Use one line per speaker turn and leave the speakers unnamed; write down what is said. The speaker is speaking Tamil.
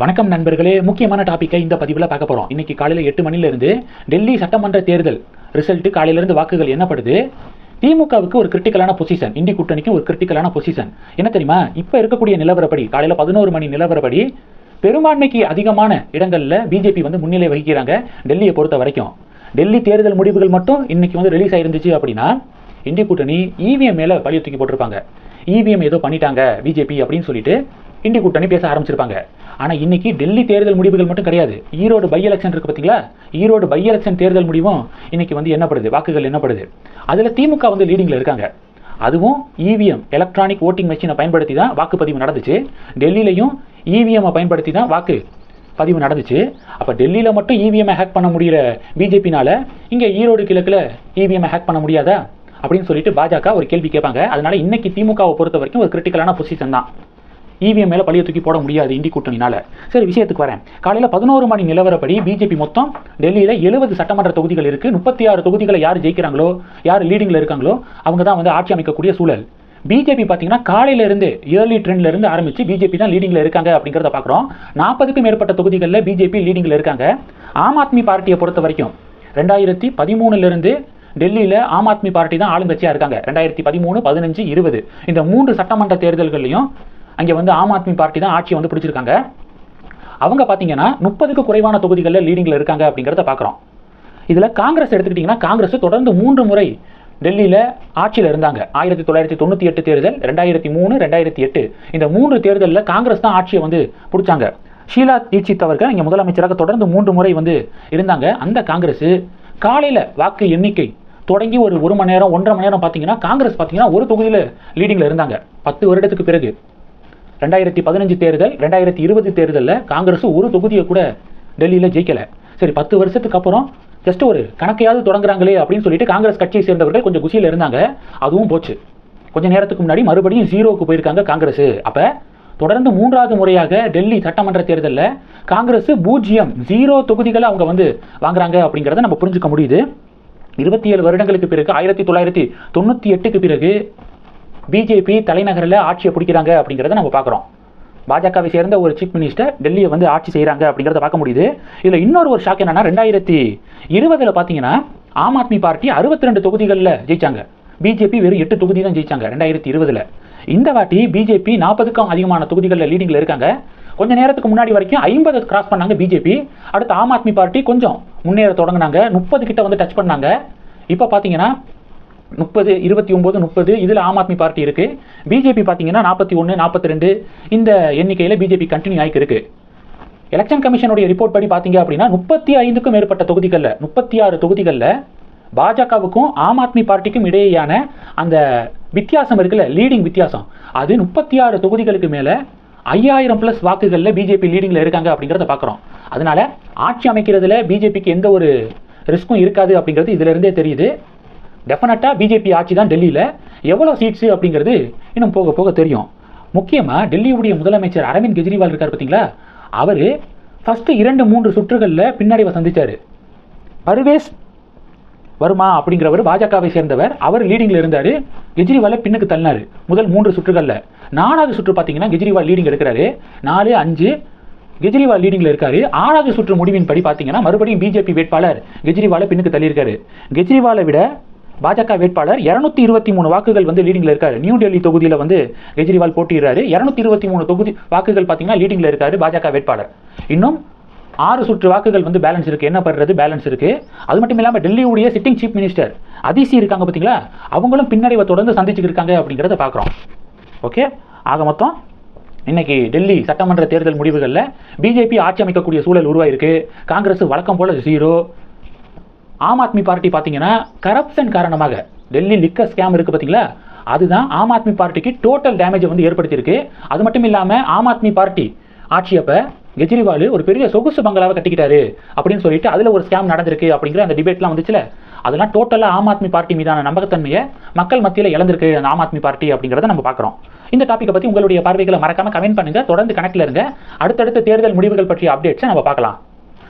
வணக்கம் நண்பர்களே முக்கியமான டாப்பிக்கை இந்த பதிவில் பார்க்க போகிறோம் இன்னைக்கு காலையில் எட்டு மணிலேருந்து டெல்லி சட்டமன்ற தேர்தல் ரிசல்ட்டு காலையிலேருந்து வாக்குகள் என்னப்படுது திமுகவுக்கு ஒரு கிரிட்டிக்கலான பொசிஷன் இந்தி கூட்டணிக்கு ஒரு கிரிட்டிக்கலான பொசிஷன் என்ன தெரியுமா? இப்போ இருக்கக்கூடிய நிலவரப்படி காலையில் பதினோரு மணி நிலவரப்படி பெரும்பான்மைக்கு அதிகமான இடங்களில் பிஜேபி வந்து முன்னிலை வகிக்கிறாங்க டெல்லியை பொறுத்த வரைக்கும். டெல்லி தேர்தல் முடிவுகள் மட்டும் இன்னைக்கு வந்து ரிலீஸ் ஆயிருந்துச்சு அப்படின்னா இந்திய கூட்டணி இவிஎம் மேலே பழிய தூக்கி போட்டிருப்பாங்க. இவிஎம் ஏதோ பண்ணிட்டாங்க பிஜேபி அப்படின்னு சொல்லிட்டு இண்டி கூட்டணி பேச ஆரம்பிச்சிருப்பாங்க. ஆனால் இன்னைக்கு டெல்லி தேர்தல் முடிவுகள் மட்டும் கிடையாது. ஈரோடு பை எலெக்ஷன் இருக்குது பார்த்தீங்களா ஈரோடு பை எலெக்ஷன் தேர்தல் முடிவும் இன்னைக்கு வந்து என்னப்படுது? வாக்குகள் என்னப்படுது? அதில் திமுக வந்து லீடிங்கில் இருக்காங்க. அதுவும் இவிஎம் எலக்ட்ரானிக் ஓட்டிங் மெஷினை பயன்படுத்தி தான் வாக்குப்பதிவு நடந்துச்சு. டெல்லியிலையும் இவிஎம்மை பயன்படுத்தி தான் வாக்கு பதிவு நடந்துச்சு. அப்போ டெல்லியில் மட்டும் இவிஎம்ஐ ஹேக் பண்ண முடிகிற பிஜேபினால் இங்கே ஈரோடு கிழக்கில் இவிஎம்ஐ ஹேக் பண்ண முடியாதா? அப்படின்னு சொல்லிட்டு பாஜக ஒரு கேள்வி கேட்பாங்க. அதனால இன்னைக்கு திமுகவை பொறுத்த வரைக்கும் ஒரு கிரிட்டிக்கலான பொசிஷன் தான். இவிஎம் மேலே பழிய தூக்கி போட முடியாது இந்தி கூட்டணினால. சரி விஷயத்துக்கு வரேன். காலையில் பதினோரு மணி நிலவரப்படி பிஜேபி மொத்தம் டெல்லியில் எழுபது சட்டமன்ற தொகுதிகள் இருக்கு. முப்பத்தி ஆறு தொகுதிகளை யார் ஜெயிக்கிறாங்களோ யார் லீடிங்கில் இருக்காங்களோ அவங்க தான் வந்து ஆட்சி அமைக்கக்கூடிய சூழல். பிஜேபி பார்த்தீங்கன்னா காலையிலேருந்து இயர்லி ட்ரெண்ட்லேருந்து ஆரம்பித்து பிஜேபி தான் லீடிங்கில் இருக்காங்க அப்படிங்கிறத பார்க்குறோம் நாற்பதுக்கும் மேற்பட்ட தொகுதிகளில் பிஜேபி லீடிங்கில் இருக்காங்க. ஆம் ஆத்மி பார்ட்டியை பொறுத்த வரைக்கும் ரெண்டாயிரத்தி பதிமூணுலேருந்து டெல்லியில் ஆம் ஆத்மி பார்ட்டி தான் ஆளுங்கட்சியாக இருக்காங்க. ரெண்டாயிரத்தி பதிமூணு பதினஞ்சு இருபது. இந்த மூன்று சட்டமன்ற தேர்தல்கள்லையும் அங்கே வந்து ஆம் ஆத்மி பார்ட்டி தான் ஆட்சியை வந்து பிடிச்சிருக்காங்க. அவங்க பார்த்தீங்கன்னா முப்பதுக்கு குறைவான தொகுதிகளில் லீடிங்கில் இருக்காங்க அப்படிங்கிறத பார்க்குறோம். இதில் காங்கிரஸ் எடுத்துக்கிட்டிங்கன்னா காங்கிரஸ் தொடர்ந்து மூன்று முறை டெல்லியில் ஆட்சியில் இருந்தாங்க. ஆயிரத்தி தொள்ளாயிரத்தி தொண்ணூற்றி எட்டு தேர்தல் ரெண்டாயிரத்தி மூணு ரெண்டாயிரத்தி எட்டு. இந்த மூன்று தேர்தலில் காங்கிரஸ் தான் ஆட்சியை வந்து பிடிச்சாங்க. ஷீலா தீட்சித் அவர்கள் இங்கே முதலமைச்சராக தொடர்ந்து மூன்று முறை வந்து இருந்தாங்க. அந்த காங்கிரஸ் காலையில் வாக்கு எண்ணிக்கை தொடங்கி ஒரு ஒரு மணி நேரம் ஒன்றரை மணி நேரம் பார்த்தீங்கன்னா காங்கிரஸ் பார்த்தீங்கன்னா ஒரு தொகுதியில் லீடிங்கில் இருந்தாங்க. பத்து வருடத்துக்கு பிறகு. ரெண்டாயிரத்தி பதினஞ்சு தேர்தல் ரெண்டாயிரத்தி இருபது தேர்தலில் காங்கிரஸ் ஒரு தொகுதியை கூட டெல்லியில் ஜெயிக்கலை. சரி பத்து வருஷத்துக்கு அப்புறம் ஜஸ்ட் ஒரு கணக்கையாவது தொடங்குறாங்களே அப்படின்னு சொல்லிட்டு காங்கிரஸ் கட்சியை சேர்ந்தவர்கள் கொஞ்சம் குசியில் இருந்தாங்க. அதுவும் போச்சு. கொஞ்ச நேரத்துக்கு முன்னாடி மறுபடியும் ஜீரோவுக்கு போயிருக்காங்க காங்கிரஸ். அப்போ தொடர்ந்து மூன்றாவது முறையாக டெல்லி சட்டமன்ற தேர்தலில் காங்கிரஸ் பூஜ்ஜியம் ஜீரோ தொகுதிகளை அவங்க வந்து வாங்குறாங்க அப்படிங்கிறத நம்ம புரிஞ்சுக்க முடியுது. இருபத்தி ஏழு வருடங்களுக்கு பிறகு ஆயிரத்தி தொள்ளாயிரத்தி தொண்ணூற்றி எட்டுக்கு பிறகு பிஜேபி தலைநகரில் ஆட்சியை பிடிக்கிறாங்க அப்படிங்கிறத நம்ம பார்க்குறோம். பாஜகவை சேர்ந்த ஒரு சீஃப் மினிஸ்டர் டெல்லியை வந்து ஆட்சி செய்கிறாங்க அப்படிங்கிறத பார்க்க முடியுது. இதில் இன்னொரு ஒரு ஷாக் என்னன்னா ரெண்டாயிரத்தி இருபதில் பார்த்தீங்கன்னா ஆம் ஆத்மி பார்ட்டி அறுபத்தி ரெண்டு தொகுதிகளில் ஜெயிச்சாங்க. பிஜேபி வெறும் எட்டு தொகுதி தான் ஜெயிச்சாங்க ரெண்டாயிரத்தி இருபதில். இந்த வாட்டி பிஜேபி நாற்பதுக்கும் அதிகமான தொகுதிகளில் லீடிங்கில் இருக்காங்க. கொஞ்ச நேரத்துக்கு முன்னாடி வரைக்கும் ஐம்பது கிராஸ் பண்ணாங்க பிஜேபி அடுத்து ஆம் ஆத்மி பார்ட்டி கொஞ்சம் முன்னேற தொடங்கினாங்க. முப்பது கிட்ட வந்து டச் பண்ணாங்க. இப்போ பார்த்தீங்கன்னா முப்பது இருபத்தி ஒம்பது முப்பது இதில் ஆம் ஆத்மி பார்ட்டி இருக்குது பிஜேபி பார்த்தீங்கன்னா நாற்பத்தி ஒன்று நாற்பத்தி ரெண்டு இந்த எண்ணிக்கையில் பிஜேபி கண்டினியூ ஆகிக்கு இருக்குது எலெக்ஷன் கமிஷனுடைய ரிப்போர்ட் படி பார்த்தீங்க அப்படின்னா முப்பத்தி ஐந்துக்கும் மேற்பட்ட தொகுதிகளில் முப்பத்தி ஆறு தொகுதிகளில் பாஜகவுக்கும் ஆம் ஆத்மி பார்ட்டிக்கும் இடையேயான அந்த வித்தியாசம் இருக்குல்ல லீடிங் வித்தியாசம். அது முப்பத்தி ஆறு தொகுதிகளுக்கு மேலே ஐயாயிரம் ப்ளஸ் வாக்குகளில் பிஜேபி லீடிங்கில் இருக்காங்க அப்படிங்கிறத பார்க்குறோம் அதனால ஆட்சி அமைக்கிறதுல பிஜேபிக்கு எந்த ஒரு ரிஸ்க்கும் இருக்காது அப்படிங்கிறது இதுல இருந்தே தெரியுது. டெஃபினட்டாக பிஜேபி ஆட்சி தான் டெல்லியில். எவ்வளோ சீட்ஸு அப்படிங்கிறது இன்னும் போக போக தெரியும். முக்கியமாக டெல்லியுடைய முதலமைச்சர் அரவிந்த் கெஜ்ரிவால் இருக்கார் பார்த்தீங்களா? அவர் ஃபஸ்ட்டு இரண்டு மூன்று சுற்றுகளில் பின்னடைவை சந்திச்சார். பர்வேஸ் வருமா அப்படிங்கிறவர் பாஜகவை சேர்ந்தவர். அவர் லீடிங்கில் இருந்தார். கெஜ்ரிவாலை பின்னுக்கு தள்ளினார். முதல் மூன்று சுற்றுகளில். நாலாவது சுற்று பார்த்தீங்கன்னா கெஜ்ரிவால் லீடிங் எடுக்கிறாரு நாலு அஞ்சு கெஜ்ரிவால் லீடிங்கில் இருக்காரு. ஆறாவது சுற்று முடிவின் படி பார்த்தீங்கன்னா மறுபடியும் பிஜேபி வேட்பாளர் கெஜ்ரிவாலை பின்னுக்கு தள்ளியிருக்காரு. கெஜ்ரிவாலை விட பாஜக வேட்பாளர் இரநூத்தி இருபத்தி மூணு வாக்குகள் வந்து லீடிங்கில் இருக்காரு. நியூ டெல்லி தொகுதியில் வந்து கெஜ்ரிவால் போட்டிடுறாரு இரநூத்தி இருபத்தி மூணு தொகுதி வாக்குகள் பார்த்தீங்கன்னா லீடிங்கில் இருக்காரு பாஜக வேட்பாளர். இன்னும் ஆறு சுற்று வாக்குகள் வந்து பேலன்ஸ் இருக்கு. என்ன பண்றது? பேலன்ஸ் இருக்கு. அது மட்டும் இல்லாமல் டெல்லியுடைய சிட்டிங் சீஃப் மினிஸ்டர் அதிசி இருக்காங்க பார்த்தீங்களா அவங்களும் பின்னடைவை தொடர்ந்து சந்திச்சுட்டு இருக்காங்க அப்படிங்கிறத பார்க்குறோம் ஓகே ஆக மொத்தம் இன்னைக்கு டெல்லி சட்டமன்ற தேர்தல் முடிவுகளில் பிஜேபி ஆட்சி அமைக்கக்கூடிய சூழல் உருவாயிருக்கு. காங்கிரஸ் வழக்கம் போல ஜீரோ ஆம் ஆத்மி பார்ட்டி பார்த்தீங்கன்னா கரப்ஷன் காரணமாக டெல்லி லிக்கர் ஸ்கேம் இருக்குது பார்த்தீங்களா? அதுதான் ஆம் ஆத்மி பார்ட்டிக்கு டோட்டல் டேமேஜை வந்து ஏற்படுத்தியிருக்கு. அது மட்டும் இல்லாமல் ஆம் ஆத்மி பார்ட்டி ஆட்சி அப்போ கெஜ்ரிவால் ஒரு பெரிய சொகுசு பங்களாவை கட்டிக்கிட்டாரு அப்படின்னு சொல்லிட்டு அதில் ஒரு ஸ்கேம் நடந்திருக்கு அப்படிங்கிற அந்த டிபேட்லாம் வந்துச்சுல? அதெல்லாம் டோட்டலாக ஆம் ஆத்மி பார்ட்டி மீதான நம்பகத்தன்மையை மக்கள் மத்தியில் இழந்திருக்கு அந்த ஆம் ஆத்மி பார்ட்டி அப்படிங்கிறத நம்ம பார்க்குறோம். இந்த டாப்பிக்கை பற்றி உங்களுடைய பார்வைகளை மறக்காமல் கமெண்ட் பண்ணுங்கள் தொடர்ந்து கணக்கில் இருங்க. அடுத்தடுத்த தேர்தல் முடிவுகள் பற்றிய அப்டேட்ஸை நம்ம பார்க்கலாம்.